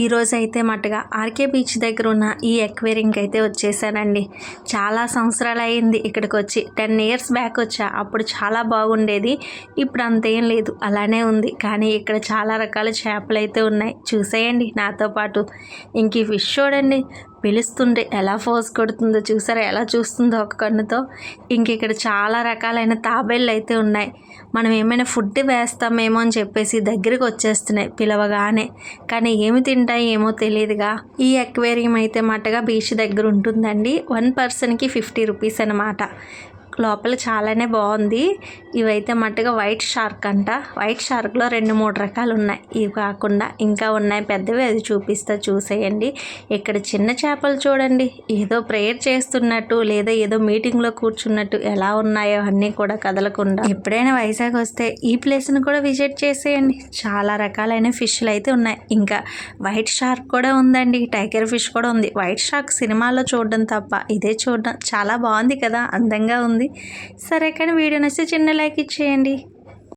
ఈరోజు అయితే మటుగా RK beach దగ్గర ఉన్న ఈ ఎక్వేరింగ్కి అయితే వచ్చేసానండి. చాలా సంవత్సరాలు అయింది ఇక్కడికి వచ్చి టెన్ ఇయర్స్ బ్యాక్ వచ్చా అప్పుడు చాలా బాగుండేది. ఇప్పుడు అంతేం లేదు అలానే ఉంది. కానీ ఇక్కడ చాలా రకాల చేపలు అయితే ఉన్నాయి. చూసేయండి నాతో పాటు. ఇంక ఈ ఫిష్ చూడండి పిలుస్తుంటే ఎలా ఫోజ్ కొడుతుందో చూసారా? ఎలా చూస్తుందో ఒక కన్నుతో. ఇంక ఇక్కడ చాలా రకాలైన తాబేళ్ళు అయితే ఉన్నాయి. మనం ఏమైనా ఫుడ్ వేస్తామేమో అని చెప్పేసి దగ్గరికి వచ్చేస్తున్నాయి పిలవగానే. కానీ ఏమి తింటాయి ఏమో తెలియదుగా. ఈ అక్వేరియం అయితే మాటగా బీచ్ దగ్గర ఉంటుందండి. వన్ పర్సన్కి ఫిఫ్టీ రూపీస్ అనమాట లోపల చాలానే బాగుంది. ఇవైతే మట్టుగా వైట్ షార్క్ అంట. వైట్ షార్క్లో రెండు మూడు రకాలు ఉన్నాయి ఇవి కాకుండా ఇంకా ఉన్నాయి పెద్దవి. అది చూపిస్తా చూసేయండి. ఇక్కడ చిన్న చేపలు చూడండి. ఏదో ప్రేయర్ చేస్తున్నట్టు లేదా ఏదో మీటింగ్లో కూర్చున్నట్టు ఎలా ఉన్నాయో అన్నీ కూడా కదలకుండా. ఎప్పుడైనా వైజాగ్ వస్తే ఈ ప్లేస్ని కూడా విజిట్ చేసేయండి. చాలా రకాలైన ఫిష్లు అయితే ఉన్నాయి. ఇంకా వైట్ షార్క్ కూడా ఉందండి. టైగర్ ఫిష్ కూడా ఉంది. వైట్ షార్క్ సినిమాలో చూడడం తప్ప ఇదే చూడడం చాలా బాగుంది కదా. అందంగా ఉంది. సరే కానీ వీడియో నచ్చితే చిన్న లైక్ ఇచ్చేయండి.